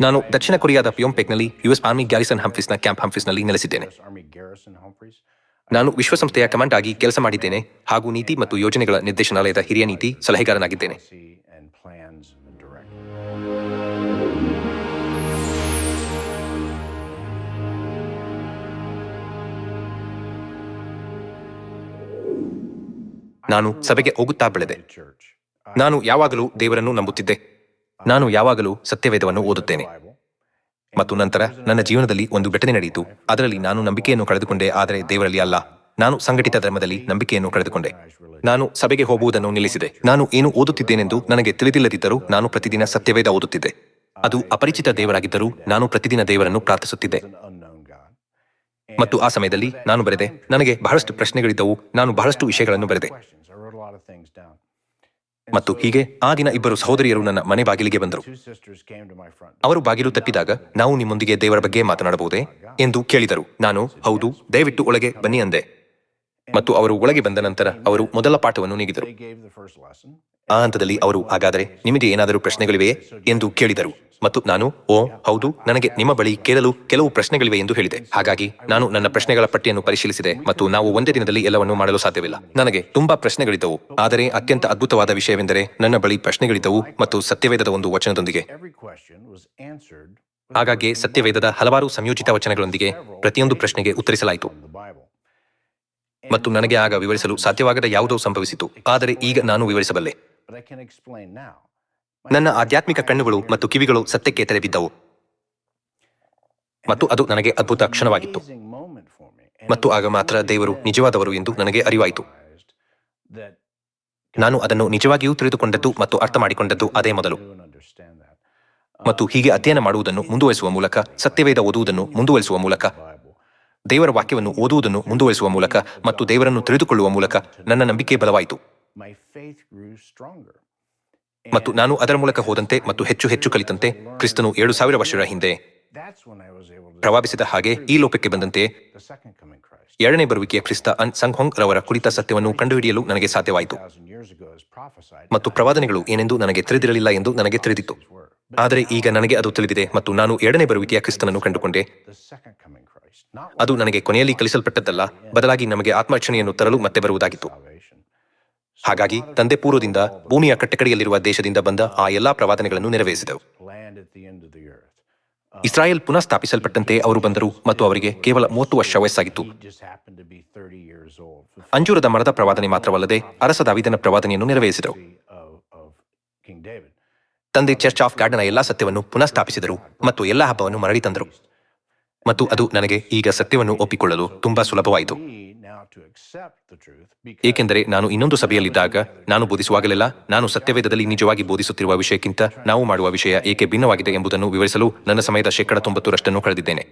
ನಾನು ದಕ್ಷಿಣ ಕೊರಿಯಾದ ಪಿಯೋಂಪೆಕ್ನಲ್ಲಿ ಯುಎಸ್ ಆರ್ಮಿ ಗ್ಯಾರಿಸನ್ ಹಂಫಿಸ್ನ ಕ್ಯಾಂಪ್ ಹಂಫಿಸ್ನಲ್ಲಿ ನೆಲೆಸಿದ್ದೇನೆ. ನಾನು ವಿಶ್ವಸಂಸ್ಥೆಯ ಕಮಾಂಡ್ ಆಗಿ ಕೆಲಸ ಮಾಡಿದ್ದೇನೆ ಹಾಗೂ ನೀತಿ ಮತ್ತು ಯೋಜನೆಗಳ ನಿರ್ದೇಶನಾಲಯದ ಹಿರಿಯ ನೀತಿ ಸಲಹೆಗಾರನಾಗಿದ್ದೇನೆ. ನಾನು ಸಭೆಗೆ ಹೋಗುತ್ತಾ ಬೆಳೆದೆ. ನಾನು ಯಾವಾಗಲೂ ದೇವರನ್ನು ನಂಬುತ್ತಿದ್ದೆ. ನಾನು ಯಾವಾಗಲೂ ಸತ್ಯವೇದವನ್ನು ಓದುತ್ತೇನೆ. ಮತ್ತು ನಂತರ ನನ್ನ ಜೀವನದಲ್ಲಿ ಒಂದು ಘಟನೆ ನಡೆಯಿತು. ಅದರಲ್ಲಿ ನಾನು ನಂಬಿಕೆಯನ್ನು ಕಳೆದುಕೊಂಡೆ, ಆದರೆ ದೇವರಲ್ಲಿ ಅಲ್ಲ. ನಾನು ಸಂಘಟಿತ ಧರ್ಮದಲ್ಲಿ ನಂಬಿಕೆಯನ್ನು ಕಳೆದುಕೊಂಡೆ. ನಾನು ಸಭೆಗೆ ಹೋಗುವುದನ್ನು ನಿಲ್ಲಿಸಿದೆ. ನಾನು ಏನು ಓದುತ್ತಿದ್ದೇನೆಂದು ನನಗೆ ತಿಳಿದಿಲ್ಲದಿದ್ದರೂ ನಾನು ಪ್ರತಿದಿನ ಸತ್ಯವೇದ ಓದುತ್ತಿದ್ದೆ. ಅದು ಅಪರಿಚಿತ ದೇವರಾಗಿದ್ದರೂ ನಾನು ಪ್ರತಿದಿನ ದೇವರನ್ನು ಪ್ರಾರ್ಥಿಸುತ್ತಿದ್ದೆ. ಮತ್ತು ಆ ಸಮಯದಲ್ಲಿ ನಾನು ಬರೆದೆ, ನನಗೆ ಬಹಳಷ್ಟು ಪ್ರಶ್ನೆಗಳಿದ್ದವು, ನಾನು ಬಹಳಷ್ಟು ವಿಷಯಗಳನ್ನು ಬರೆದೆ. ಮತ್ತು ಹೀಗೆ ಆ ದಿನ ಇಬ್ಬರು ಸಹೋದರಿಯರು ನನ್ನ ಮನೆ ಬಾಗಿಲಿಗೆ ಬಂದರು. ಅವರು ಬಾಗಿಲು ತಟ್ಟಿದಾಗ ನಾವು ನಿಮ್ಮೊಂದಿಗೆ ದೇವರ ಬಗ್ಗೆ ಮಾತನಾಡಬಹುದೇ ಎಂದು ಕೇಳಿದರು. ನಾನು ಹೌದು ದಯವಿಟ್ಟು ಒಳಗೆ ಬನ್ನಿ ಅಂದೆ. ಮತ್ತು ಅವರು ಒಳಗೆ ಬಂದ ನಂತರ ಅವರು ಮೊದಲ ಪಾಠವನ್ನು ನೀಡಿದರು ಆ ಹಂತದಲ್ಲಿ ಅವರು ಹಾಗಾದರೆ ನಿಮಗೆ ಏನಾದರೂ ಪ್ರಶ್ನೆಗಳಿವೆಯೇ ಎಂದು ಕೇಳಿದರು. ಮತ್ತು ನಾನು ಓ ಹೌದು ನನಗೆ ನಿಮ್ಮ ಬಳಿ ಕೇಳಲು ಕೆಲವು ಪ್ರಶ್ನೆಗಳಿವೆ ಎಂದು ಹೇಳಿದೆ. ಹಾಗಾಗಿ ನಾನು ನನ್ನ ಪ್ರಶ್ನೆಗಳ ಪಟ್ಟಿಯನ್ನು ಪರಿಶೀಲಿಸಿದೆ ಮತ್ತು ನಾವು ಒಂದೇ ದಿನದಲ್ಲಿ ಎಲ್ಲವನ್ನೂ ಮಾಡಲು ಸಾಧ್ಯವಿಲ್ಲ. ನನಗೆ ತುಂಬಾ ಪ್ರಶ್ನೆಗಳಿದ್ದವು ಆದರೆ ಅತ್ಯಂತ ಅದ್ಭುತವಾದ ವಿಷಯವೆಂದರೆ ನನ್ನ ಬಳಿ ಪ್ರಶ್ನೆಗಳಿದ್ದವು ಮತ್ತು ಸತ್ಯವೇದದ ಒಂದು ವಚನದೊಂದಿಗೆ. ಹಾಗಾಗಿ ಸತ್ಯವೇದದ ಹಲವಾರು ಸಂಯೋಜಿತ ವಚನಗಳೊಂದಿಗೆ ಪ್ರತಿಯೊಂದು ಪ್ರಶ್ನೆಗೆ ಉತ್ತರಿಸಲಾಯಿತು. ಮತ್ತು ನನಗೆ ಆಗ ವಿವರಿಸಲು ಸಾಧ್ಯವಾಗದ ಯಾವುದೋ ಸಂಭವಿಸಿತು ಆದರೆ ಈಗ ನಾನು ವಿವರಿಸಬಲ್ಲೆ. ನನ್ನ ಆಧ್ಯಾತ್ಮಿಕ ಕಣ್ಣುಗಳು ಮತ್ತು ಕಿವಿಗಳು ಸತ್ಯಕ್ಕೆ ತೆರೆದಿದ್ದವು ಮತ್ತು ಅದು ನನಗೆ ಅದ್ಭುತ ಕ್ಷಣವಾಗಿತ್ತು. ಮತ್ತು ಆಗ ಮಾತ್ರ ದೇವರು ನಿಜವಾದವರು ಎಂದು ನನಗೆ ಅರಿವಾಯಿತು. ನಾನು ಅದನ್ನು ನಿಜವಾಗಿಯೂ ತಿಳಿದುಕೊಂಡದ್ದು ಮತ್ತು ಅರ್ಥ ಮಾಡಿಕೊಂಡದ್ದು ಅದೇ ಮೊದಲು. ಮತ್ತು ಹೀಗೆ ಅಧ್ಯಯನ ಮಾಡುವುದನ್ನು ಮುಂದುವರಿಸುವ ಮೂಲಕ, ಸತ್ಯವೇದ ಓದುವುದನ್ನು ಮುಂದುವರಿಸುವ ಮೂಲಕ, ದೇವರ ವಾಕ್ಯವನ್ನು ಓದುವುದನ್ನು ಮುಂದುವರಿಸುವ ಮೂಲಕ ಮತ್ತು ದೇವರನ್ನು ತಿಳಿದುಕೊಳ್ಳುವ ಮೂಲಕ ನನ್ನ ನಂಬಿಕೆ ಬಲವಾಯಿತು. ಮತ್ತು ನಾನು ಅದರ ಮೂಲಕ ಹೋದಂತೆ ಮತ್ತು ಹೆಚ್ಚು ಹೆಚ್ಚು ಕಲಿತಂತೆ ಕ್ರಿಸ್ತನು ಏಳು ಸಾವಿರ ವರ್ಷಗಳ ಹಿಂದೆ ಪ್ರವಾಪಿಸಿದ ಹಾಗೆ ಈ ಲೋಕಕ್ಕೆ ಬಂದಂತೆ ಎರಡನೇ ಬರುವಿಕೆಯ ಕ್ರಿಸ್ತ ಅನ್ ಸಂಘೊಂಗ್ ರವರ ಕುರಿತ ಸತ್ಯವನ್ನು ಕಂಡುಹಿಡಿಯಲು ನನಗೆ ಸಾಧ್ಯವಾಯಿತು. ಮತ್ತು ಪ್ರವಾದನೆಗಳು ಏನೆಂದು ನನಗೆ ತಿಳಿದಿರಲಿಲ್ಲ ಎಂದು ನನಗೆ ತಿಳಿದಿತ್ತು. ಆದರೆ ಈಗ ನನಗೆ ಅದು ತಿಳಿದಿದೆ ಮತ್ತು ನಾನು ಎರಡನೇ ಬರುವಿಕೆಯ ಕ್ರಿಸ್ತನನ್ನು ಕಂಡುಕೊಂಡೆ. ಅದು ನನಗೆ ಕೊನೆಯಲ್ಲಿ ಕಲಿಸಲ್ಪಟ್ಟದ್ದಲ್ಲ, ಬದಲಾಗಿ ನಮಗೆ ಆತ್ಮರಕ್ಷಣೆಯನ್ನು ತರಲು ಮತ್ತೆ ಬರುವುದಾಗಿತ್ತು. ಹಾಗಾಗಿ ತಂದೆ ಪೂರ್ವದಿಂದ ಭೂಮಿಯ ಕಟ್ಟಕಡೆಯಲ್ಲಿರುವ ದೇಶದಿಂದ ಬಂದ ಆ ಎಲ್ಲಾ ಪ್ರವಾದನೆಗಳನ್ನು ನೆರವೇರಿಸಿದವು. ಇಸ್ರಾಯೇಲ್ ಪುನಃ ಸ್ಥಾಪಿಸಲ್ಪಟ್ಟಂತೆ ಅವರು ಬಂದರು ಮತ್ತು ಅವರಿಗೆ ಕೇವಲ ಮೂವತ್ತು ವರ್ಷ ವಯಸ್ಸಾಗಿತ್ತು. ಅಂಜೂರದ ಮರದ ಪ್ರವಾದನೆ ಮಾತ್ರವಲ್ಲದೆ ಅರಸ ದಾವಿದನ ಪ್ರವಾದನೆಯನ್ನು ನೆರವೇರಿಸಿದರು ತಂದೆ ಚರ್ಚ್ ಆಫ್ ಗಾರ್ಡನ ಎಲ್ಲಾ ಸತ್ಯವನ್ನು ಪುನಃ ಸ್ಥಾಪಿಸಿದರು ಮತ್ತು ಎಲ್ಲಾ ಹಬ್ಬವನ್ನು ಮರಳಿ ತಂದರು. ಮತ್ತು ಅದು ನನಗೆ ಈಗ ಸತ್ಯವನ್ನು ಒಪ್ಪಿಕೊಳ್ಳಲು ತುಂಬಾ ಸುಲಭವಾಯಿತು. ಏಕೆಂದರೆ ನಾನು ಇನ್ನೊಂದು ಸಭೆಯಲ್ಲಿದ್ದಾಗ ನಾನು ಬೋಧಿಸುವಾಗಲೆಲ್ಲ ನಾನು ಸತ್ಯವೇದದಲ್ಲಿ ನಿಜವಾಗಿ ಬೋಧಿಸುತ್ತಿರುವ ವಿಷಯಕ್ಕಿಂತ ನಾವು ಮಾಡುವ ವಿಷಯ ಏಕೆ ಭಿನ್ನವಾಗಿದೆ ಎಂಬುದನ್ನು ವಿವರಿಸಲು ನನ್ನ ಸಮಯದ ಶೇಕಡ ತೊಂಬತ್ತರಷ್ಟನ್ನು ಕಳೆದಿದ್ದೇನೆ.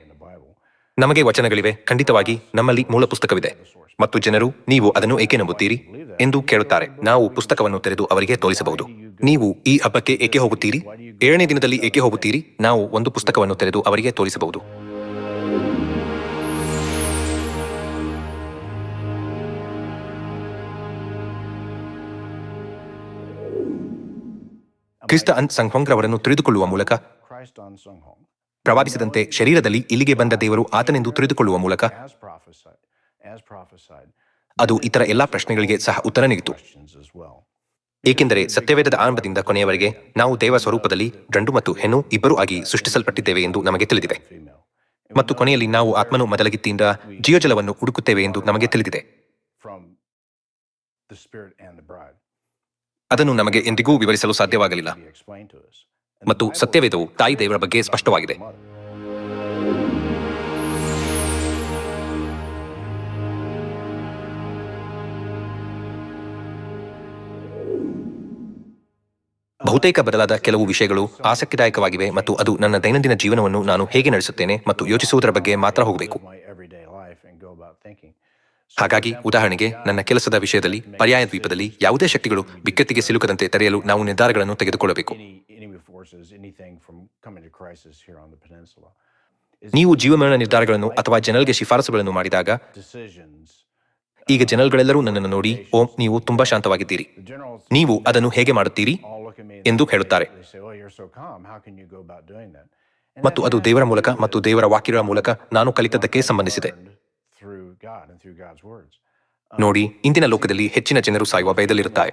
ನಮಗೆ ವಚನಗಳಿವೆ ಖಂಡಿತವಾಗಿ ನಮ್ಮಲ್ಲಿ ಮೂಲ ಪುಸ್ತಕವಿದೆ. ಮತ್ತು ಜನರು ನೀವು ಅದನ್ನು ಏಕೆ ನಂಬುತ್ತೀರಿ ಎಂದು ಕೇಳುತ್ತಾರೆ. ನಾವು ಪುಸ್ತಕವನ್ನು ತೆರೆದು ಅವರಿಗೆ ತೋರಿಸಬಹುದು. ನೀವು ಈ ಹಬ್ಬಕ್ಕೆ ಏಕೆ ಹೋಗುತ್ತೀರಿ? ಏಳನೇ ದಿನದಲ್ಲಿ ಏಕೆ ಹೋಗುತ್ತೀರಿ? ನಾವು ಒಂದು ಪುಸ್ತಕವನ್ನು ತೆರೆದು ಅವರಿಗೆ ತೋರಿಸಬಹುದು. ಕ್ರಿಸ್ತ ಅನ್ ಸಂಘ್ರವರನ್ನು ತಿಳಿದುಕೊಳ್ಳುವ ಮೂಲಕ ಪ್ರವಾದಿಸಿದಂತೆ ಶರೀರದಲ್ಲಿ ಇಲ್ಲಿಗೆ ಬಂದ ದೇವರು ಆತನೆಂದು ತಿಳಿದುಕೊಳ್ಳುವ ಮೂಲಕ ಅದು ಇತರ ಎಲ್ಲ ಪ್ರಶ್ನೆಗಳಿಗೆ ಸಹ ಉತ್ತರ ನೀಡಿತು. ಏಕೆಂದರೆ ಸತ್ಯವೇದದ ಆರಂಭದಿಂದ ಕೊನೆಯವರೆಗೆ ನಾವು ದೇವ ಸ್ವರೂಪದಲ್ಲಿ ಗಂಡು ಮತ್ತು ಹೆಣ್ಣು ಇಬ್ಬರೂ ಆಗಿ ಸೃಷ್ಟಿಸಲ್ಪಟ್ಟಿದ್ದೇವೆ ಎಂದು ನಮಗೆ ತಿಳಿದಿದೆ. ಮತ್ತು ಕೊನೆಯಲ್ಲಿ ನಾವು ಆತ್ಮನು ಮೊದಲಗಿತ್ತಿಯಿಂದ ಜೀವಜಲವನ್ನು ಹುಡುಕುತ್ತೇವೆ ಎಂದು ನಮಗೆ ತಿಳಿದಿದೆ. ಅದನ್ನು ನಮಗೆ ಎಂದಿಗೂ ವಿವರಿಸಲು ಸಾಧ್ಯವಾಗಲಿಲ್ಲ. ಮತ್ತು ಸತ್ಯವೇದವು ತಾಯಿ ದೇವರ ಬಗ್ಗೆ ಸ್ಪಷ್ಟವಾಗಿದೆ. ಬಹುತೇಕ ಬದಲಾದ ಕೆಲವು ವಿಷಯಗಳು ಆಸಕ್ತಿದಾಯಕವಾಗಿವೆ ಮತ್ತು ಅದು ನನ್ನ ದೈನಂದಿನ ಜೀವನವನ್ನು ನಾನು ಹೇಗೆ ನಡೆಸುತ್ತೇನೆ ಮತ್ತು ಯೋಚಿಸುವುದರ ಬಗ್ಗೆ ಮಾತ್ರ ಹೋಗಬೇಕು. ಹಾಗಾಗಿ ಉದಾಹರಣೆಗೆ ನನ್ನ ಕೆಲಸದ ವಿಷಯದಲ್ಲಿ ಪರ್ಯಾಯ ದ್ವೀಪದಲ್ಲಿ ಯಾವುದೇ ಶಕ್ತಿಗಳು ಬಿಕ್ಕತ್ತಿಗೆ ಸಿಲುಕದಂತೆ ತಡೆಯಲು ನಾವು ನಿರ್ಧಾರಗಳನ್ನು ತೆಗೆದುಕೊಳ್ಳಬೇಕು. ನೀವು ಜೀವಮರಣ ನಿರ್ಧಾರಗಳನ್ನು ಅಥವಾ ಜನಲ್ಗೆ ಶಿಫಾರಸುಗಳನ್ನು ಮಾಡಿದಾಗ ಈಗ ಜನಲ್ಗಳೆಲ್ಲರೂ ನನ್ನನ್ನು ನೋಡಿ ಓಂ ನೀವು ತುಂಬಾ ಶಾಂತವಾಗಿದ್ದೀರಿ. ನೀವು ಅದನ್ನು ಹೇಗೆ ಮಾಡುತ್ತೀರಿ? ಎಂದು ಹೇಳುತ್ತಾರೆ. ಮತ್ತು ಅದು ದೇವರ ಮೂಲಕ ಮತ್ತು ದೇವರ ವಾಕ್ಯಗಳ ಮೂಲಕ ನಾನು ಕಲಿತದ್ದಕ್ಕೆ ಸಂಬಂಧಿಸಿದೆ. ನೋಡಿ ಇಂದಿನ ಲೋಕದಲ್ಲಿ ಹೆಚ್ಚಿನ ಜನರು ಸಾಯುವ ಭಯದಲ್ಲಿರುತ್ತಾರೆ.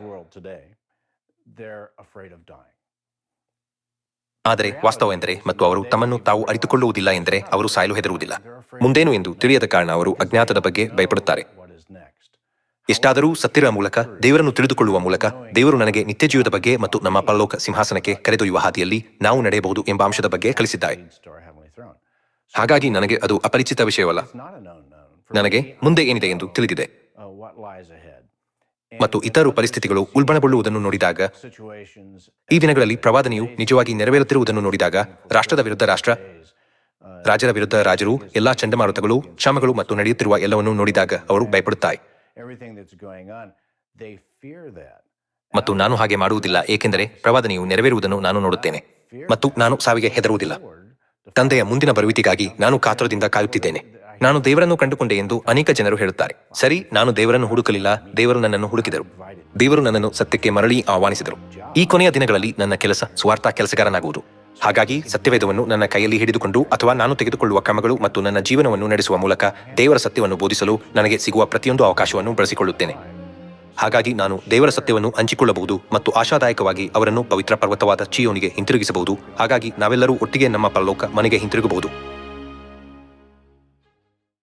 ಆದರೆ ವಾಸ್ತವ ಎಂದರೆ ಮತ್ತು ಅವರು ತಮ್ಮನ್ನು ತಾವು ಅರಿತುಕೊಳ್ಳುವುದಿಲ್ಲ ಎಂದರೆ ಅವರು ಸಾಯಲು ಹೆದರುವುದಿಲ್ಲ. ಮುಂದೇನು ಎಂದು ತಿಳಿಯದ ಕಾರಣ ಅವರು ಅಜ್ಞಾತದ ಬಗ್ಗೆ ಭಯಪಡುತ್ತಾರೆ. ಎಷ್ಟಾದರೂ ಸತ್ತಿರುವ ಮೂಲಕ ದೇವರನ್ನು ತಿಳಿದುಕೊಳ್ಳುವ ಮೂಲಕ ದೇವರು ನನಗೆ ನಿತ್ಯ ಜೀವದ ಬಗ್ಗೆ ಮತ್ತು ನಮ್ಮ ಪರಲೋಕ ಸಿಂಹಾಸನಕ್ಕೆ ಕರೆದೊಯ್ಯುವ ಹಾದಿಯಲ್ಲಿ ನಾವು ನಡೆಯಬಹುದು ಎಂಬ ಅಂಶದ ಬಗ್ಗೆ ಕಲಿಸಿದ್ದಾರೆ. ಹಾಗಾಗಿ ನನಗೆ ಅದು ಅಪರಿಚಿತ ವಿಷಯವಲ್ಲ. ನನಗೆ ಮುಂದೆ ಏನಿದೆ ಎಂದು ತಿಳಿದಿದೆ. ಮತ್ತು ಇತರ ಪರಿಸ್ಥಿತಿಗಳು ಉಲ್ಬಣಗೊಳ್ಳುವುದನ್ನು ನೋಡಿದಾಗ ಈ ದಿನಗಳಲ್ಲಿ ಪ್ರವಾದನೆಯು ನಿಜವಾಗಿ ನೆರವೇರುತ್ತಿರುವುದನ್ನು ನೋಡಿದಾಗ ರಾಷ್ಟ್ರದ ವಿರುದ್ಧ ರಾಷ್ಟ್ರ ರಾಜರ ವಿರುದ್ಧ ರಾಜರು ಎಲ್ಲಾ ಚಂಡಮಾರುತಗಳು ಕ್ಷಮಗಳು ಮತ್ತು ನಡೆಯುತ್ತಿರುವ ಎಲ್ಲವನ್ನು ನೋಡಿದಾಗ ಅವರು ಭಯಪಡುತ್ತಾರೆ. ಮತ್ತು ನಾನು ಹಾಗೆ ಮಾಡುವುದಿಲ್ಲ ಏಕೆಂದರೆ ಪ್ರವಾದನೆಯು ನೆರವೇರುವುದನ್ನು ನಾನು ನೋಡುತ್ತೇನೆ. ಮತ್ತು ನಾನು ಸಾವಿಗೆ ಹೆದರುವುದಿಲ್ಲ. ತಂದೆಯ ಮುಂದಿನ ಬರುವಿಕೆಗಾಗಿ ನಾನು ಕಾತುರದಿಂದ ಕಾಯುತ್ತಿದ್ದೇನೆ. ನಾನು ದೇವರನ್ನು ಕಂಡುಕೊಂಡೆ ಎಂದು ಅನೇಕ ಜನರು ಹೇಳುತ್ತಾರೆ. ಸರಿ, ನಾನು ದೇವರನ್ನು ಹುಡುಕಲಿಲ್ಲ, ದೇವರು ನನ್ನನ್ನು ಹುಡುಕಿದರು. ದೇವರು ನನ್ನನ್ನು ಸತ್ಯಕ್ಕೆ ಮರಳಿ ಆಹ್ವಾನಿಸಿದರು. ಈ ಕೊನೆಯ ದಿನಗಳಲ್ಲಿ ನನ್ನ ಕೆಲಸ ಸ್ವಾರ್ಥ ಕೆಲಸಗಾರನಾಗುವುದು. ಹಾಗಾಗಿ ಸತ್ಯವೇದವನ್ನು ನನ್ನ ಕೈಯಲ್ಲಿ ಹಿಡಿದುಕೊಂಡು ಅಥವಾ ನಾನು ತೆಗೆದುಕೊಳ್ಳುವ ಕ್ರಮಗಳು ಮತ್ತು ನನ್ನ ಜೀವನವನ್ನು ನಡೆಸುವ ಮೂಲಕ ದೇವರ ಸತ್ಯವನ್ನು ಬೋಧಿಸಲು ನನಗೆ ಸಿಗುವ ಪ್ರತಿಯೊಂದು ಅವಕಾಶವನ್ನು ಬಳಸಿಕೊಳ್ಳುತ್ತೇನೆ. ಹಾಗಾಗಿ ನಾನು ದೇವರ ಸತ್ಯವನ್ನು ಹಂಚಿಕೊಳ್ಳಬಹುದು ಮತ್ತು ಆಶಾದಾಯಕವಾಗಿ ಅವರನ್ನು ಪವಿತ್ರ ಪರ್ವತವಾದ ಚಿಯೋನಿಗೆ ಹಿಂತಿರುಗಿಸಬಹುದು. ಹಾಗಾಗಿ ನಾವೆಲ್ಲರೂ ಒಟ್ಟಿಗೆ ನಮ್ಮ ಪರಲೋಕ ಮನೆಗೆ ಹಿಂತಿರುಗಬಹುದು.